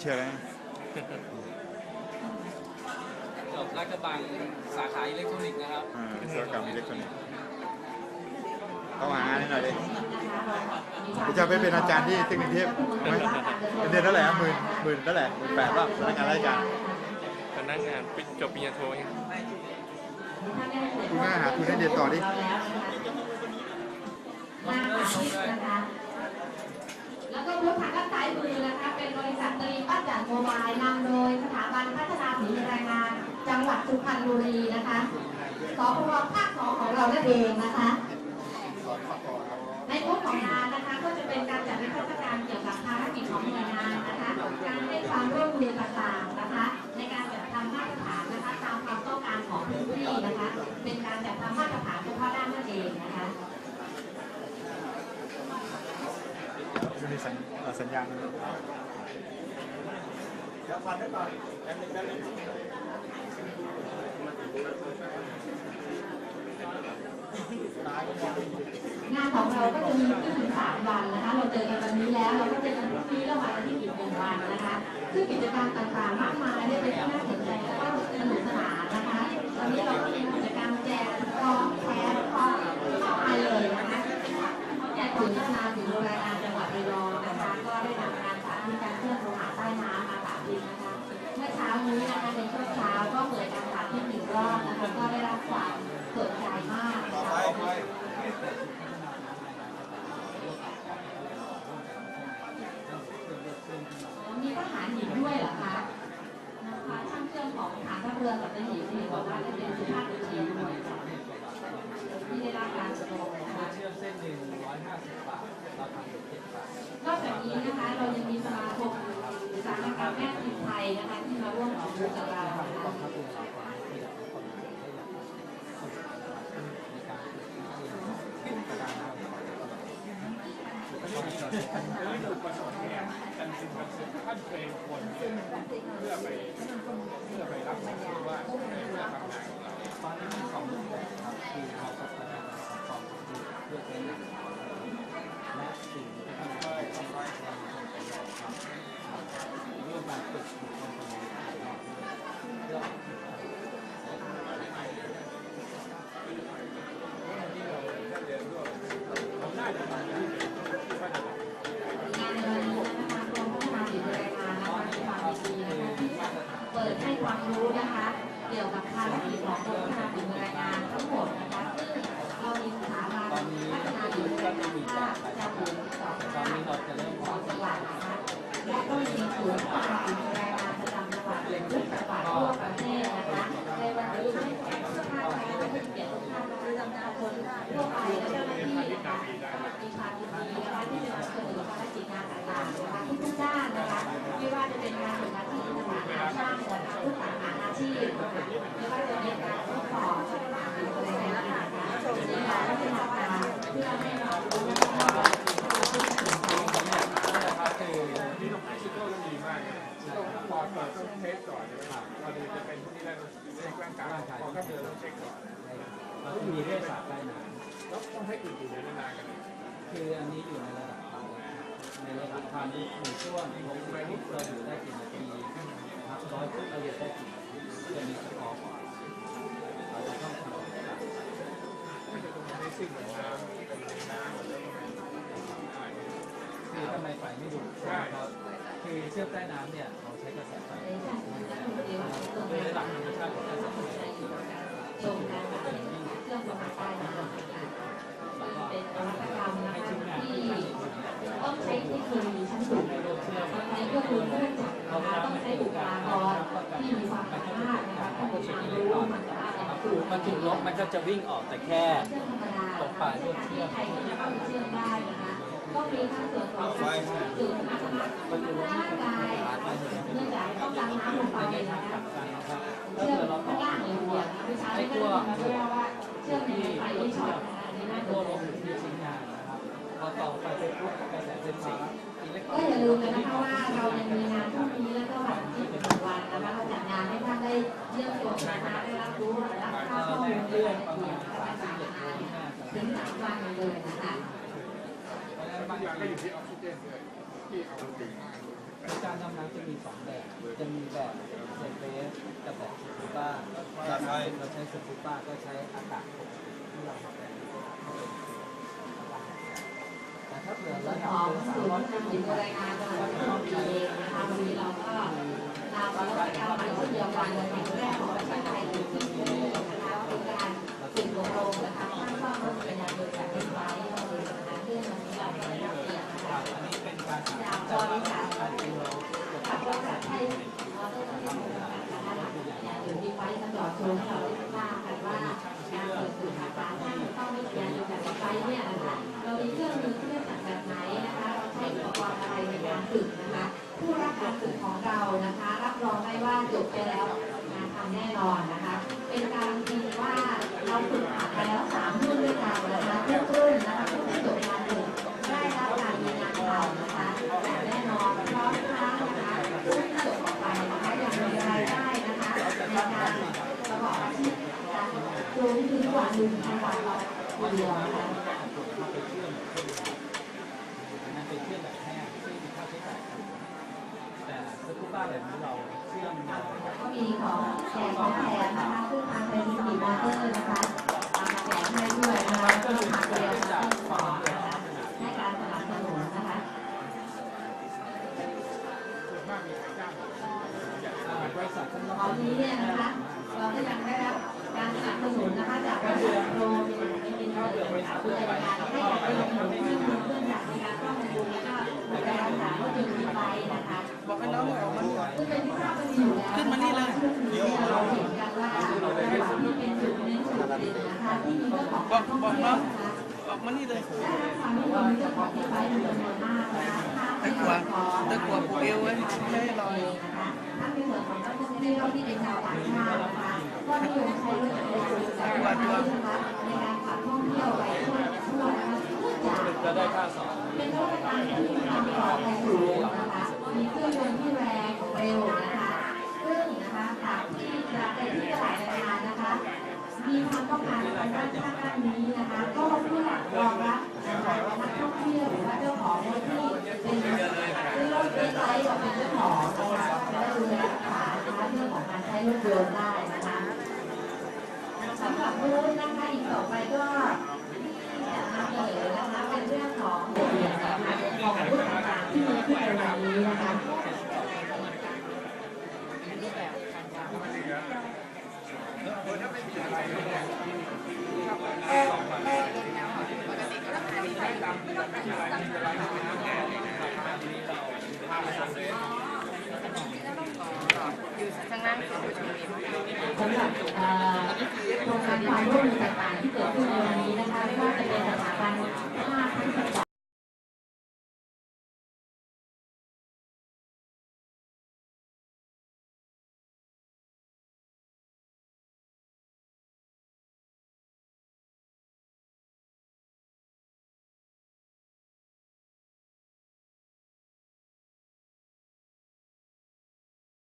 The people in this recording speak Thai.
เชื่อแล้วจบราชกระบังสาขาอิเล็กทรอนิกส์นะครับอ่าวิศวกรรมอิเล็กทรอนิกส์เข้าหางานให้หน่อยดิเดี๋ยวจะไปเป็นอาจารย์ที่เทคนิคเทพไหมเป็นเดือนเท่าไหร่ครับหมื่นหมื่นเท่าไหร่หมื่นแปดป่ะพนักงานราชการพนักงานปิดจบปริญญาโทเองคุณง่ายหาทุนให้เรียนต่อดิ มาอาชีพนะคะ แล้วก็รถถังด้านซ้ายมือนะคะ เป็นบริษัทตรีป้าจันโมบายนำโดยสถาบันพัฒนาฝีมือแรงงาน จังหวัดสุพรรณบุรีนะคะสพภาคสองของเรานั่นเองนะคะ ในงบของงานนะคะก็จะเป็นการจัดนิทรรศการเกี่ยวกับภารกิจของหน่วยงานนะคะ การให้ความร่วมมือต่างๆนะคะ ในการจัดทำมาตรฐานนะคะตามความต้องการของพื้นที่นะคะ เป็นการจัดทำมาตรฐานเฉพาะด้านนั่นเองนะคะ จะมี สัญสัญญาณงานของเราก็จะมีขึ้นถึงสามวันนะคะ เราเจอกันวันนี้แล้ว เราก็เจอกันพรุ่งนี้แล้ววันทิตย์อีกหนึ่งวันนะคะซึ่งกิจกรรมต่างๆมากมายได้เป็นที่น่าสนใจและก็สนุกสนานนะคะ ตอนนี้เราก็มีกิจกรรมแจกกองแชร์กองเข้าไปเลยนะคะแจกถุงพัฒนาถึงโรงแรมจังหวัดระยองนะคะ ก็ได้นำงานสาธิตการเคลื่อนโลหะใต้น้ำมาสาธิตนะคะ เมื่อเช้านี้นะคะในช่วงเช้าก็เปิดการสาธิตหนึ่งรอบนะคะ ก็ได้รับความสนใจมากนะคะ มีท หารหญิงด้วยเหรอคะนะคะช่างเครื่องของฐานทัพเรือสัตหีบที่บอกว่าจะเป็นสุภาพบุรีด้วยที่ได้รับการอบรมนะคะเชื่อมเส้นหนึ่งร้อยห้าสิบบาทเราทำเป็นเจ็ดบาทนอกจากนี้นะคะเรายังมีสมาคมอุตสาหกรรมแม่พิมพ์ไทยนะคะที่มาร่วมออกบูธกับเรานะคะ งๆท่านเป็นคนเลือกไปเลือกไปรับมาว่าตอนนี้200ครับทีเราเสนอ200เลือกไป ศูนย์พัฒนาฝีมือแรงงานประจำจังหวัดทุกจังหวัดทั่วประเทศนะคะในวันนี้ให้แขกทุกท่านนะคะให้เกียรติทุกท่านนะคะประชาชนทั่วไปและเจ้าหน้าที่นะคะมีความยินดีนะคะที่จะนำเสนอภารกิจงานต่างๆนะคะทุกด้านนะคะไม่ว่าจะเป็นงานหนึ่งอาชีพนะคะงาช่างนะคะทุกสาขาอาชีพนะคะไม่ว่าจะเป็นการทดสอบอะไรนะคะในการพัฒนาการเพื่อให้ เราจะมีเรื่องศาสตร์ใต้น้แล้วต้องให้อื่นอยู่ในนานๆกันคืออันนี้อยู่ในระดับความในระดับความลึกหนึ่งช่วงลงไปนิดเราอยู่ได้กี่นาทีครับร้อยฟุตเราอยู่ได้กี่นาทีจะมีสกอร์ก่อนเราจะต้องทำกิจกรรมไม่ใช่ตรงนี้ซิ่งเหมือนน้ำเป็นน้ำคือทำไมไฟไม่ดูดเพราะคือเชื่อมใต้น้ำเนี่ยเราใช้กระแสไฟโดยหลักธรรมชาติของกระแสไฟ ชมการพัฒนาเครื่องประปาใต้น้ำนะคะเป็นนวัตกรรมนะคะที่ต้องใช้เทคโนโลยีชั้นสูงในก็คือเครื่องจักรนะคะต้องใช้บุคลากรที่มีความสามารถ นะคะต้องมีความรู้ความสามารถในการสูบมันถูกลบมันก็จะวิ่งออกแต่แค่เครื่องธรรมดานะคะในการที่ใครจะเข้าไปเชือมได้นะคะต้องมีทั้งส่วนของสูบน้ำร่างกายเนื่องจากต้องการน้ำลงไปนะคะเชือคือมเราต่ข้างล่างเลยเนี่ยผู้ชายไม่ได้ทำเพื่อว่าเชือมในไฟไม่ช็อตนะคะในหน้าตัวลงที่ชิ้นงานนะครับพอต่อไปเป็นปุ๊บกระแสไฟฟ้าอิเล็กตรก็อย่าลืมนะคะว่าเรายังมี ได้รับรู้และรับทราบข้อมูลเรื่องของการจัดงานถึงสามวันเลยนะคะบางอย่างก็อยู่ที่ออกซิเจนด้วยที่เอาจริงการดำน้ำจะมีสองแบบ จะมีแบบเซเฟสกับแบบสกูบ้าถ้าเราใช้สกูบ้าก็ใช้อากาศปกติที่เราแต่ถ้าเผื่อระดับสามร้อยทำอยู่รายงานจังหวัดนครปฐมเองนะคะวันนี้เราก็นำวัตกรรมใหม่รุ่นเดียวกันในแห่งแรกของ จบไปแล้วงานทำแน่นอนนะคะ เป็นการันตีว่าเราฝึกผ่านมาแล้วสามรุ่นด้วยกันนะคะทุกรุ่นนะคะผู้ที่จบการฝึกได้รับการมีงานทำนะคะแต่แน่นอนพร้อมทั้งนะคะผู้ที่จบออกไปนะคะยังมีรายได้นะคะในการประกอบอาชีพการรวมถึงกว่าหนึ่งพันบาทต่อเดือนนะคะมันเป็นเครื่องแบบแห้งซึ่งมีค่าใช้จ่ายต่แต่สกูบ้านแบบนี้เรา ก็มีของแจกของแถมนะคะซึ่งทางไทยทีวีมอเตอร์นะคะทำมาแจกให้ด้วยนะคะก็ทางเดียวกับที่สอนะคะให้การสนับสนุนนะคะอ่าบริษัทข้างนอตอกนนี้เนี่ยนะคะเราก็ยังได้รับการสนับสนุนนะคะจากบริษัทโรมินเป็นบริษัทผู้จัดการให้กับเครื่องมือเครื่องมือเครื่องจั บอกให้น้องออกมาซึ่งเป็นที่ทราบกันดีอยขึ้นมานี่เลยเราเห็นกันว่าจังหวัดนี้เป็นจุดเน้นจุดเด่นนะคะที่มีเรื่ออการท่องเที่ยวนะออกมานี่เลยและความนิยมเรื่อตะกัวตะกัวผูเอวไว้ไม่ให้ลอยนะคะถ้าในส่วนของนักท่องเที่ยวที่เป็นชาวต่างชาตินะคะก็นิยมใช้รถจักรยนยนต์แบบนี้นะคะในการขับท่องเที่ยวไปทั่วทั่วนะคะทุกอย่างจะได้ค่าสอน มีความปลอดภัยสูงนะคะมีเครื่องยนต์ที่แรงเร็วนะคะ ซึ่งนะคะหากที่จะไปที่ตลาดรงงานะคะ มีความต้องการในด้านข้างด้านนี้นะคะ ก็เพื่อรองรับนะคะนักท่องเที่ยวหรือว่าเจ้าของรถที่เป็นซื้อรถเล็กไซส์กับเป็นเจ้าของนะคะจะได้ดูแลรักษานะคะเรื่องของการใช้รถยนต์ได้นะคะสำหรับบูธนะคะอีกต่อไปก็จะนำเสนอนะคะเป็นเรื่องของเรียนนะคะของผู้ต่างๆที่มีขึ้นในวันนี้นะคะ อยู่ข้างสำหรับโครงการความร่วมมือต่างๆที่เกิดขึ้นในวันนี้นะคะไม่ว่าจะเป็นสถาบันภาค